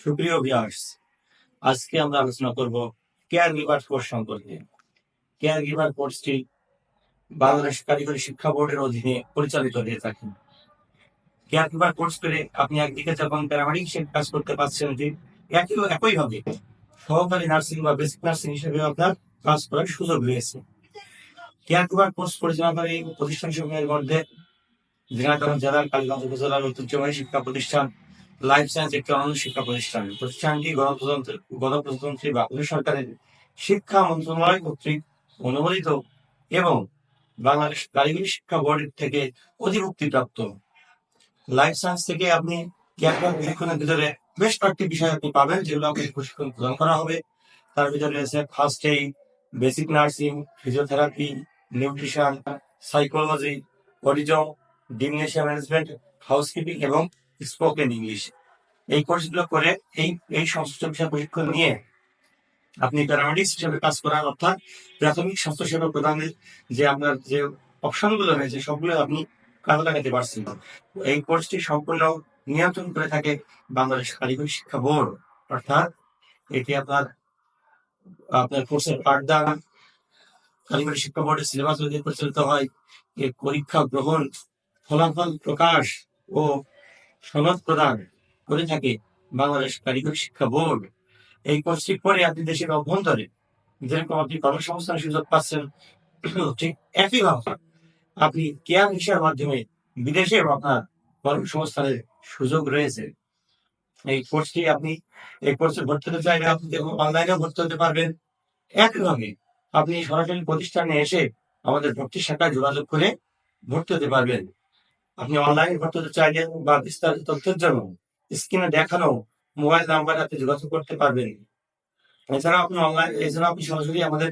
সুপ্রিয় ভিউয়ার্স আজকে আমরা আলোচনা করব কেয়ার গিভার কোর্স সম্পর্কে। কেয়ার গিভার কোর্সটি বাংলাদেশ কারিগরি শিক্ষা বোর্ডের অধীনে পরিচালিত হয়ে থাকে। কেয়ার গিভার কোর্স করে আপনি একদিকে যখন প্যারামেডিক কাজ করতে পারছেন যে একই একইভাবে সহকারী নার্সিং বা বেসিক নার্সিং হিসেবে আপনার কাজ করার সুযোগ রয়েছে। কেয়ার গিভার কোর্স পরিচালনা করে এই প্রতিষ্ঠান সমূহের মধ্যে ঝিনাইদহ জেলার কালীগঞ্জ উপজেলার ঐতিহ্যবাহী শিক্ষা প্রতিষ্ঠান লাইফ সায়েন্স একটি অনন্য শিক্ষা প্রতিষ্ঠান। প্রতিষ্ঠানটি গণপ্রজাতন্ত্র গণপ্রজাতন্ত্রী বা কোনো সরকারের শিক্ষা মন্ত্রণালয় কর্তৃক অনুমোদিত এবং বাংলাদেশ কারিগরি শিক্ষা বোর্ড থেকে অধিভুক্তিপ্রাপ্ত। লাইফ সায়েন্স থেকে আপনি জ্ঞান প্রশিক্ষণের ভিতরে বেশ কয়েকটি বিষয় আপনি পাবেন যেগুলো আপনাকে প্রশিক্ষণ প্রদান করা হবে। তার ভিতরে রয়েছে first aid basic nursing physiotherapy nutrition psychology autism dementia management housekeeping এবং স্পোকেন ইংলিশ এই কোর্সগুলো করে এই এই বিষয় প্রশিক্ষণ নিয়ে আপনি প্যারামেডিক্স হিসেবে কাজ করার অর্থাৎ প্রাথমিক স্বাস্থ্যসেবা প্রদানের যে আপনার যে অপশনগুলো রয়েছে, সবগুলো আপনি কাজে লাগাতে পারছেন। এই কোর্সটি সম্পূর্ণ নিয়ন্ত্রণ করে থাকে বাংলাদেশ কারিগরি শিক্ষা বোর্ড। অর্থাৎ এটি আপনার আপনার কোর্সের পাঠদান, কারিগরি শিক্ষা বোর্ডের সিলেবাস অনুযায়ী পরিচালিত হয়, এর পরীক্ষা গ্রহণ, ফলাফল প্রকাশ ও সনদ প্রদান করে থাকে বাংলাদেশ কারিগরি শিক্ষা বোর্ড। এই কোর্সটি পরে আপনি দেশের অভ্যন্তরে যেরকম আপনি কর্মসংস্থানের সুযোগ পাচ্ছেন, ঠিক একইভাবে আপনি কেয়ার ভিসার মাধ্যমে বিদেশে আপনার কর্মসংস্থানের সুযোগ রয়েছে। এই কোর্সটি আপনি, এই কোর্সে ভর্তি হতে চাইলে আপনি অনলাইনেও ভর্তি হতে পারবেন। একইভাবে আপনি সরাসরি প্রতিষ্ঠানে এসে আমাদের ভর্তি শাখায় যোগাযোগ করে ভর্তি হতে পারবেন। আপনি অনলাইন ভর্তি হতে চাইলে বা বিস্তারিত তথ্যের জন্য স্ক্রিনে দেখানো মোবাইল নাম্বারে আপনি যোগাযোগ করতে পারবেন। এছাড়া আপনি অনলাইন এছাড়া আপনি সরাসরি আমাদের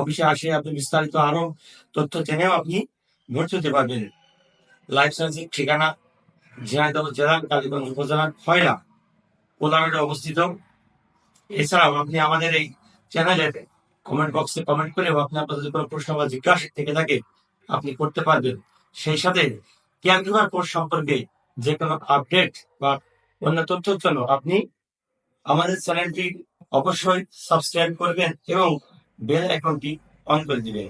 অফিসে আসে, আপনি বিস্তারিত আরও তথ্য জেনেও আপনি ভর্তি হতে পারবেন। লাইফ সায়েন্সের ঠিকানা ঝিনাইদহ জেলার কালীগঞ্জ উপজেলার খয়রা, কোলাঘাটে অবস্থিত। এছাড়াও আপনি আমাদের এই চ্যানেলে কমেন্ট বক্সে কমেন্ট করেও আপনি আপনাদের কোনো প্রশ্ন বা জিজ্ঞাসা থেকে থাকে, আপনি করতে পারবেন। সেই সাথে কেয়ার গিভার কোর্স সম্পর্কে যে কোনো আপডেট বা অন্য তথ্যের জন্য আপনি আমাদের চ্যানেলটি অবশ্যই সাবস্ক্রাইব করবেন এবং বেল আইকনটি অন করে দিবেন।